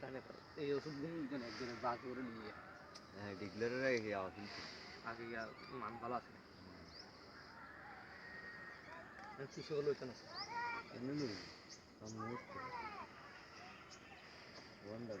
টানে এই ওষুধ নিয়ে একজন একজনের বাঘ করে নিয়ে হ্যাঁ ডিগলারের আগে মান ভালো আছে। কিছু হলো ওইখানে এমনি নেই। আমার মুহূর্ত। ওয়ান্ডার